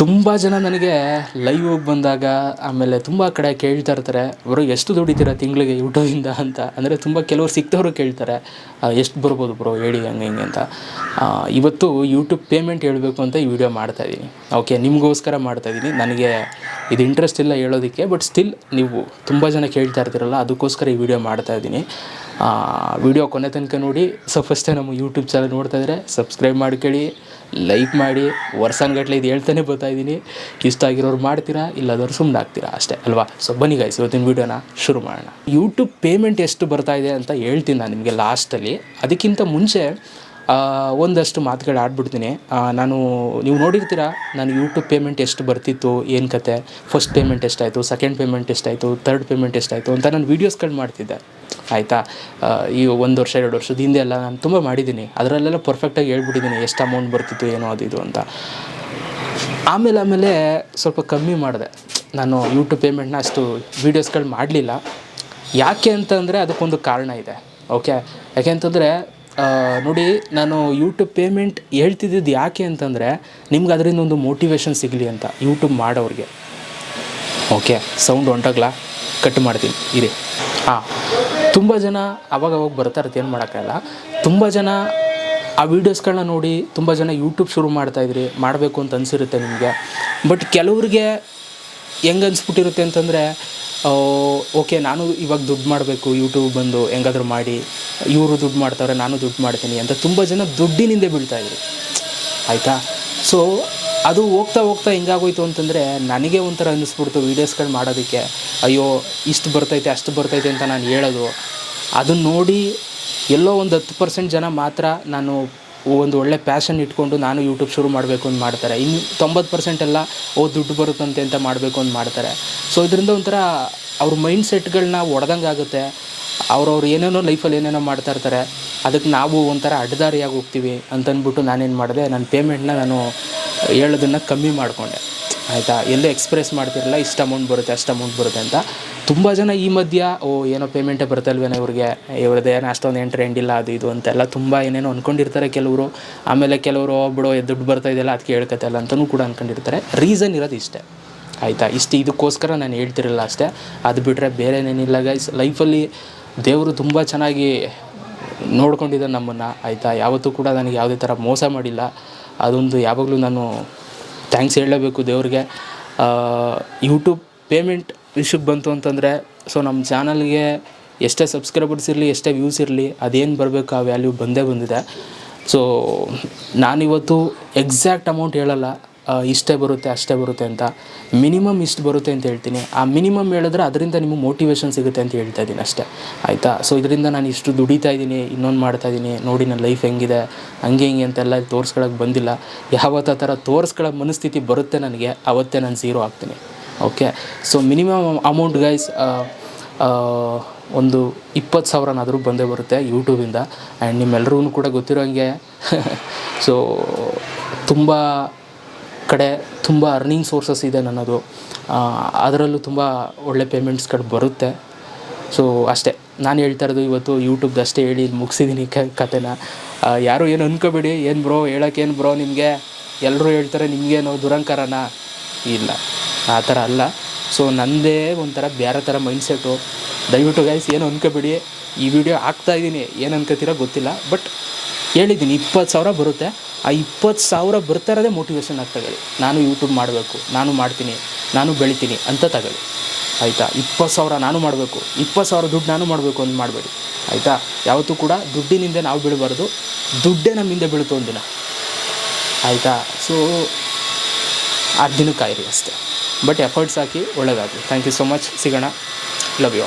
ತುಂಬ ಜನ ನನಗೆ ಲೈವ್ ಹೋಗಿ ಬಂದಾಗ, ಆಮೇಲೆ ತುಂಬ ಕಡೆ ಕೇಳ್ತಾ ಇರ್ತಾರೆ, ಬ್ರೋ, ಎಷ್ಟು ದುಡಿತೀರಾ ತಿಂಗಳಿಗೆ ಯೂಟ್ಯೂಬಿಂದ ಅಂತ? ಅಂದರೆ ತುಂಬ ಕೆಲವ್ರು ಸಿಕ್ತವರು ಕೇಳ್ತಾರೆ ಎಷ್ಟು ಬರ್ಬೋದು ಬ್ರೋ, ಹೇಳಿ ಹಂಗೆ ಹಿಂಗೆ ಅಂತ. ಇವತ್ತು ಯೂಟ್ಯೂಬ್ ಪೇಮೆಂಟ್ ಹೇಳಬೇಕು ಅಂತ ಈ ವಿಡಿಯೋ ಮಾಡ್ತಾಯಿದ್ದೀನಿ ಓಕೆ ನಿಮಗೋಸ್ಕರ ಮಾಡ್ತಾಯಿದ್ದೀನಿ ನನಗೆ ಇದು ಇಂಟ್ರೆಸ್ಟ್ ಇಲ್ಲ ಹೇಳೋದಕ್ಕೆ ಬಟ್ ಸ್ಟಿಲ್ ನೀವು ತುಂಬ ಜನ ಕೇಳ್ತಾ ಇರ್ತೀರಲ್ಲ, ಅದಕ್ಕೋಸ್ಕರ ಈ ವಿಡಿಯೋ ಮಾಡ್ತಾಯಿದ್ದೀನಿ ವಿಡಿಯೋ ಕೊನೆ ತನಕ ನೋಡಿ. ಸೊ ಫಸ್ಟೇ ನಮ್ಮ ಯೂಟ್ಯೂಬ್ ಚಾನಲ್ ನೋಡ್ತಾ ಇದ್ರೆ ಸಬ್ಸ್ಕ್ರೈಬ್ ಮಾಡ್ಕೊಳ್ಳಿ ಲೈಕ್ ಮಾಡಿ. ವರ್ಷಾನುಗಟ್ಲೆ ಇದು ಹೇಳ್ತಾನೆ ಬರ್ತಾ ಇದ್ದೀನಿ. ಇಷ್ಟ ಆಗಿರೋರು ಮಾಡ್ತೀರಾ, ಇಲ್ಲದವ್ರು ಸುಮ್ಮನೆ ಆಗ್ತೀರಾ ಅಷ್ಟೇ, ಅಲ್ವಾ? ಸೊ ಬನ್ನಿ ಗೈಸ್ ಇವತ್ತಿನ ವೀಡಿಯೋನ ಶುರು ಮಾಡೋಣ. ಯೂಟ್ಯೂಬ್ ಪೇಮೆಂಟ್ ಎಷ್ಟು ಬರ್ತಾ ಇದೆ ಅಂತ ಹೇಳ್ತೀನಿ ನಾನು ನಿಮಗೆ ಲಾಸ್ಟಲ್ಲಿ ಅದಕ್ಕಿಂತ ಮುಂಚೆ ಒಂದಷ್ಟು ಮಾತುಗಳು ಆಡ್ಬಿಡ್ತೀನಿ. ನಾನು, ನೀವು ನೋಡಿರ್ತೀರ, ನಾನು ಯೂಟ್ಯೂಬ್ ಪೇಮೆಂಟ್ ಎಷ್ಟು ಬರ್ತಿತ್ತು, ಏನು ಕತೆ? ಫಸ್ಟ್ ಪೇಮೆಂಟ್ ಎಷ್ಟಾಯಿತು ಸೆಕೆಂಡ್ ಪೇಮೆಂಟ್ ಎಷ್ಟಾಯಿತು ತರ್ಡ್ ಪೇಮೆಂಟ್ ಎಷ್ಟಾಯಿತು ಅಂತ ನಾನು ವೀಡಿಯೋಸ್ಗಳು ಮಾಡ್ತಿದ್ದೆ. ಆಯಿತಾ? ಈ ಒಂದು ವರ್ಷ, ಎರಡು ವರ್ಷದ ಹಿಂದೆ ಎಲ್ಲ ನಾನು ತುಂಬ ಮಾಡಿದ್ದೀನಿ. ಅದರಲ್ಲೆಲ್ಲ ಪರ್ಫೆಕ್ಟಾಗಿ ಹೇಳ್ಬಿಟ್ಟಿದ್ದೀನಿ, ಎಷ್ಟು ಅಮೌಂಟ್ ಬರ್ತಿತ್ತು, ಏನೋ ಅದು ಇದು ಅಂತ. ಆಮೇಲೆ ಆಮೇಲೆ ಸ್ವಲ್ಪ ಕಮ್ಮಿ ಮಾಡಿದೆ. ನಾನು ಯೂಟ್ಯೂಬ್ ಪೇಮೆಂಟ್ನ ಅಷ್ಟು ವೀಡಿಯೋಸ್ಗಳು ಮಾಡಲಿಲ್ಲ. ಯಾಕೆ ಅಂತಂದರೆ ಅದಕ್ಕೊಂದು ಕಾರಣ ಇದೆ ಓಕೆ ಯಾಕೆ ಅಂತಂದರೆ ನೋಡಿ, ನಾನು ಯೂಟ್ಯೂಬ್ ಪೇಮೆಂಟ್ ಹೇಳ್ತಿದ್ದಿದ್ದು ಯಾಕೆ ಅಂತಂದರೆ, ನಿಮ್ಗೆ ಅದರಿಂದ ಒಂದು ಮೋಟಿವೇಶನ್ ಸಿಗಲಿ ಅಂತ ಯೂಟ್ಯೂಬ್ ಮಾಡೋರಿಗೆ. Okay sound ಹೊಂಟಾಗ್ಲಾ? ಕಟ್ ಮಾಡ್ತೀನಿ. ಇರಿ. ಹಾಂ. ತುಂಬ ಜನ ಅವಾಗ ಅವಾಗ ಬರ್ತಾ ಇರುತ್ತೆ, ಏನು ಮಾಡೋಕ್ಕಾಗಲ್ಲ. ತುಂಬ ಜನ ಆ ವೀಡಿಯೋಸ್ಗಳನ್ನ ನೋಡಿ ತುಂಬ ಜನ ಯೂಟ್ಯೂಬ್ ಶುರು ಮಾಡ್ತಾಯಿದ್ರಿ ಮಾಡಬೇಕು ಅಂತ ಅನಿಸಿರುತ್ತೆ ನಿಮಗೆ. ಬಟ್ ಕೆಲವ್ರಿಗೆ ಹೆಂಗೆ ಅನಿಸ್ಬಿಟ್ಟಿರುತ್ತೆ ಅಂತಂದರೆ ಓಕೆ, ನಾನು ಇವಾಗ ದುಡ್ಡು ಮಾಡಬೇಕು ಯೂಟ್ಯೂಬ್ ಬಂದು ಹೆಂಗಾದ್ರೂ ಮಾಡಿ, ಇವರು ದುಡ್ಡು ಮಾಡ್ತಾರೆ ನಾನು ದುಡ್ಡು ಮಾಡ್ತೀನಿ ಅಂತ ತುಂಬ ಜನ ದುಡ್ಡಿನಿಂದ ಬೀಳ್ತಾಯಿದ್ರು ಆಯಿತಾ? ಸೊ ಅದು ಹೋಗ್ತಾ ಹೋಗ್ತಾ ಹೆಂಗಾಗೋಯ್ತು ಅಂತಂದರೆ ನನಗೆ ಒಂಥರ ಅನ್ನಿಸ್ಬಿಡ್ತು ವೀಡಿಯೋಸ್ಗಳು ಮಾಡೋದಕ್ಕೆ. ಅಯ್ಯೋ, ಇಷ್ಟು ಬರ್ತೈತೆ, ಅಷ್ಟು ಬರ್ತೈತೆ ಅಂತ ನಾನು ಹೇಳೋದು. ಅದನ್ನ ನೋಡಿ ಎಲ್ಲೋ ಒಂದು ಹತ್ತು ಪರ್ಸೆಂಟ್ ಜನ ಮಾತ್ರ ನಾನು ಒಂದು ಒಳ್ಳೆ ಪ್ಯಾಷನ್ ಇಟ್ಕೊಂಡು ನಾನು ಯೂಟ್ಯೂಬ್ ಶುರು ಮಾಡಬೇಕು ಅಂತ ಮಾಡ್ತಾರೆ. ಇನ್ನು ತೊಂಬತ್ತು ಪರ್ಸೆಂಟ್ ಎಲ್ಲ, ಓ, ದುಡ್ಡು ಬರುತ್ತಂತೆ ಅಂತ ಮಾಡಬೇಕು ಅಂತ ಮಾಡ್ತಾರೆ. ಸೊ ಇದರಿಂದ ಒಂಥರ ಅವ್ರ ಮೈಂಡ್ ಸೆಟ್ಗಳನ್ನ ಒಡೆದಂಗೆ ಆಗುತ್ತೆ. ಅವ್ರವ್ರು ಏನೇನೋ ಲೈಫಲ್ಲಿ ಏನೇನೋ ಮಾಡ್ತಾ ಇರ್ತಾರೆ. ಅದಕ್ಕೆ ನಾವು ಒಂಥರ ಅಡ್ಡದಾರಿಯಾಗಿ ಹೋಗ್ತೀವಿ ಅಂತಂದ್ಬಿಟ್ಟು ನಾನೇನು ಮಾಡಿದೆ ನನ್ನ ಪೇಮೆಂಟ್ನ ನಾನು ಹೇಳೋದನ್ನು ಕಮ್ಮಿ ಮಾಡಿಕೊಂಡೆ. ಆಯಿತಾ? ಎಲ್ಲೂ ಎಕ್ಸ್ಪ್ರೆಸ್ ಮಾಡ್ತಿರಲ್ಲ ಇಷ್ಟು ಅಮೌಂಟ್ ಬರುತ್ತೆ, ಅಷ್ಟು ಅಮೌಂಟ್ ಬರುತ್ತೆ ಅಂತ. ತುಂಬ ಜನ ಈ ಮಧ್ಯ, ಓ, ಏನೋ ಪೇಮೆಂಟೇ ಬರ್ತಲ್ವೇನೋ ಇವ್ರಿಗೆ, ಇವ್ರದ್ದು ಏನೋ ಅಷ್ಟೊಂದು ಎಂಟ್ರಿ ಎಂಡಿಲ್ಲ ಅದು ಇದು ಅಂತೆಲ್ಲ ತುಂಬ ಏನೇನೋ ಅಂದ್ಕೊಂಡಿರ್ತಾರೆ ಕೆಲವರು. ಆಮೇಲೆ ಕೆಲವರು ಬಿಡೋ ದುಡ್ಡು ಬರ್ತಾ ಇದೆಯಲ್ಲ ಅದಕ್ಕೆ ಹೇಳ್ಕತ್ತಲ್ಲ ಅಂತಲೂ ಕೂಡ ಅಂದ್ಕೊಂಡಿರ್ತಾರೆ ರೀಸನ್ ಇರೋದು ಇಷ್ಟೇ. ಆಯಿತಾ? ಇಷ್ಟು ಇದಕ್ಕೋಸ್ಕರ ನಾನು ಹೇಳ್ತಿರಲ್ಲ ಅಷ್ಟೇ. ಅದು ಬಿಟ್ಟರೆ ಬೇರೆನೇನಿಲ್ಲ ಗೈಸ್ ಲೈಫಲ್ಲಿ ದೇವರು ತುಂಬ ಚೆನ್ನಾಗಿ ನೋಡ್ಕೊಂಡಿದ್ದಾನೆ ನಮ್ಮನ್ನು. ಆಯಿತಾ? ಯಾವತ್ತೂ ಕೂಡ ನನಗೆ ಯಾವುದೇ ಥರ ಮೋಸ ಮಾಡಿಲ್ಲ. ಅದೊಂದು ಯಾವಾಗಲೂ ನಾನು ಥ್ಯಾಂಕ್ಸ್ ಹೇಳಲೇಬೇಕು ದೇವ್ರಿಗೆ. ಯೂಟ್ಯೂಬ್ ಪೇಮೆಂಟ್ ವಿಷಯಕ್ಕೆ ಬಂತು ಅಂತಂದರೆ ಸೊ ನಮ್ಮ ಚಾನಲ್ಗೆ ಎಷ್ಟೇ ಸಬ್ಸ್ಕ್ರೈಬರ್ಸ್ ಇರಲಿ, ಎಷ್ಟೇ ವ್ಯೂಸ್ ಇರಲಿ, ಅದೇನು ಬರಬೇಕು, ಆ ವ್ಯಾಲ್ಯೂ ಬಂದೇ ಬಂದಿದೆ. ಸೊ ನಾನಿವತ್ತು ಎಕ್ಸಾಕ್ಟ್ ಅಮೌಂಟ್ ಹೇಳಲ್ಲ. ಇಷ್ಟೇ ಬರುತ್ತೆ, ಅಷ್ಟೇ ಬರುತ್ತೆ ಅಂತ. ಮಿನಿಮಮ್ ಇಷ್ಟು ಬರುತ್ತೆ ಅಂತ ಹೇಳ್ತೀನಿ. ಆ ಮಿನಿಮಮ್ ಹೇಳಿದ್ರೆ ಅದರಿಂದ ನಿಮಗೆ ಮೋಟಿವೇಶನ್ ಸಿಗುತ್ತೆ ಅಂತ ಹೇಳ್ತಾ ಇದ್ದೀನಿ ಅಷ್ಟೇ. ಆಯಿತಾ? ಸೊ ಇದರಿಂದ ನಾನು ಇಷ್ಟು ದುಡಿತಾ ಇದ್ದೀನಿ, ಇನ್ನೊಂದು ಮಾಡ್ತಾ ಇದ್ದೀನಿ. ನೋಡಿ, ನನ್ನ ಲೈಫ್ ಹೆಂಗಿದೆ, ಹಂಗೆ ಹಿಂಗೆ ಅಂತೆಲ್ಲ ತೋರಿಸ್ಕೊಳಕ್ಕೆ ಬಂದಿಲ್ಲ. ಯಾವತ್ತ ಆ ಥರ ತೋರಿಸ್ಕೊಳ್ಳೋ ಮನಸ್ಥಿತಿ ಬರುತ್ತೆ ನನಗೆ, ಅವತ್ತೇ ನಾನು ಝೀರೋ ಆಗ್ತೀನಿ. Okay so minimum amount guys ಒಂದು ಇಪ್ಪತ್ತು ಸಾವಿರನಾದರೂ ಬಂದೇ ಬರುತ್ತೆ ಯೂಟ್ಯೂಬಿಂದ ಆ್ಯಂಡ್ ನಿಮ್ಮೆಲ್ಲರೂ ಕೂಡ ಗೊತ್ತಿರೋ ಹಂಗೆ ಸೊ ತುಂಬ ಕಡೆ ತುಂಬ ಅರ್ನಿಂಗ್ ಸೋರ್ಸಸ್ ಇದೆ ನನ್ನದು. ಅದರಲ್ಲೂ ತುಂಬ ಒಳ್ಳೆ ಪೇಮೆಂಟ್ಸ್ ಕಡೆ ಬರುತ್ತೆ. ಸೊ ಅಷ್ಟೇ. ನಾನು ಹೇಳ್ತಾ ಇರೋದು ಇವತ್ತು ಯೂಟ್ಯೂಬ್ದು ಅಷ್ಟೇ ಹೇಳಿ ಮುಗಿಸಿದ್ದೀನಿ ಕ, ಕತೆನ. ಯಾರು ಏನು ಅನ್ಕೋಬೇಡಿ, ಏನು ಬ್ರೋ ಹೇಳೋಕ್ಕೇನು ಬ್ರೋ ನಿಮಗೆ? ಎಲ್ಲರೂ ಹೇಳ್ತಾರೆ ನಿಮಗೇನು ದುರಂಕಾರನ? ಇಲ್ಲ. ಆ ಥರ ಅಲ್ಲ. ಸೊ ನನ್ನದೇ ಒಂಥರ ಬೇರೆ ಥರ ಮೈಂಡ್ಸೆಟ್ಟು ದಯವಿಟ್ಟು ಗೈಸ್ ಏನು ಅನ್ಕೋಬೇಡಿ. ಈ ವಿಡಿಯೋ ಹಾಕ್ತಾ ಇದ್ದೀನಿ ಏನು ಅನ್ಕೋತೀರೋ ಗೊತ್ತಿಲ್ಲ. ಬಟ್ ಹೇಳಿದ್ದೀನಿ, ಇಪ್ಪತ್ತು ಸಾವಿರ ಬರುತ್ತೆ. ಆ ಇಪ್ಪತ್ತು ಸಾವಿರ ಬರ್ತಾ ಇರೋದೇ ಮೋಟಿವೇಶನ್ ಆಗಿ ತಗೊಳ್ಳಿ. ನಾನು ಯೂಟ್ಯೂಬ್ ಮಾಡಬೇಕು, ನಾನು ಮಾಡ್ತೀನಿ, ನಾನು ಬೆಳಿತೀನಿ ಅಂತ ತಗೊಳ್ಳಿ. ಆಯಿತಾ? ಇಪ್ಪತ್ತು ಸಾವಿರ ನಾನು ಮಾಡಬೇಕು, ಇಪ್ಪತ್ತು ಸಾವಿರ ದುಡ್ಡು ನಾನು ಮಾಡಬೇಕು ಅಂತ ಮಾಡಬೇಡಿ. ಆಯಿತಾ? ಯಾವತ್ತೂ ಕೂಡ ದುಡ್ಡಿನಿಂದ ನಾವು ಬೀಳಬಾರ್ದು, ದುಡ್ಡೇ ನಮ್ಮಿಂದ ಒಂದು ಒಂದಿನ. ಆಯಿತಾ? ಸೊ ಆ ದಿನಕ್ಕೆ ಕಾಯಿರಿ ಅಷ್ಟೇ. ಬಟ್ ಎಫರ್ಟ್ಸ್ ಹಾಕಿ ಒಳ್ಳೆಯದಾಗಲಿ ಥ್ಯಾಂಕ್ ಯು ಸೊ ಮಚ್ ಸಿಗೋಣ. Love you